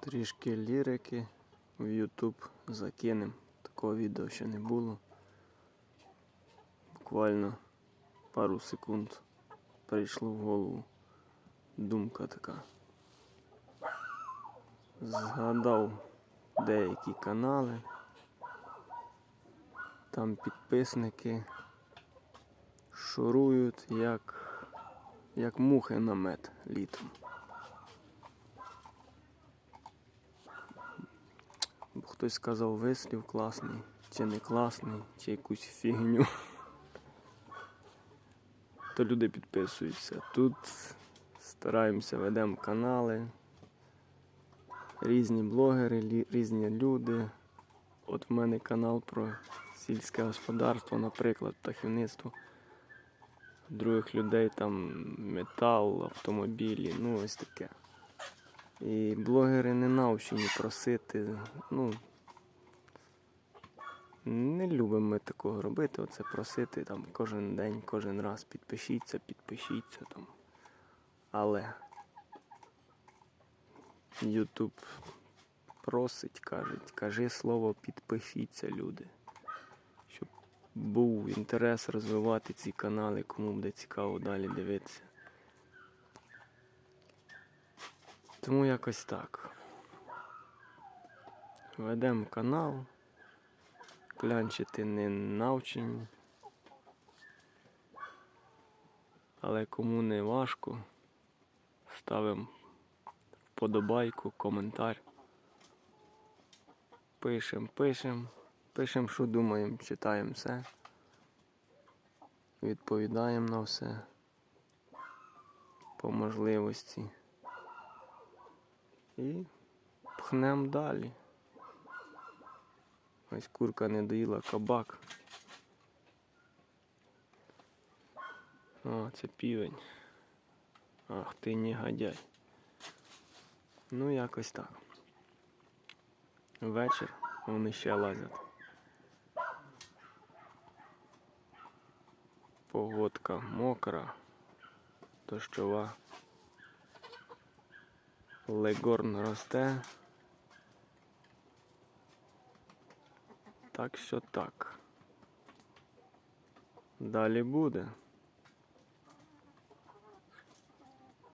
Трішки лірики в YouTube закинем. Такого відео ще не було. Буквально пару секунд прийшло в голову думка така. Згадав деякі канали. Там підписники шурують як, як мухи на мед літом. Хтось сказав вислів класний, чи не класний, чи якусь фігню. То люди підписуються. Тут стараємося, ведемо канали. Різні блогери, різні люди. От в мене канал про сільське господарство, наприклад, птахівництво. Других людей там метал, автомобілі, ну ось таке. І блогери не навчені просити. Ну, не любимо ми такого робити. Оце просити там кожен день, кожен раз підпишіться, підпишіться там. Але Ютуб просить, кажуть, кажи слово підпишіться, люди. Щоб був інтерес розвивати ці канали, кому буде цікаво далі дивитися. Тому якось так. Ведемо канал. Клянчити не навчені. Але кому не важко, ставимо вподобайку, коментар. Пишем, пишем, пишем, що думаємо, читаємо все. Відповідаємо на все по можливості. І пхнемо далі. Ось курка не доїла кабак. О, це півень. Ах ти негодяй. Ну, якось так. Вечір вони ще лазять. Погодка мокра, дощова. Легорн росте. Так що так. Далі буде.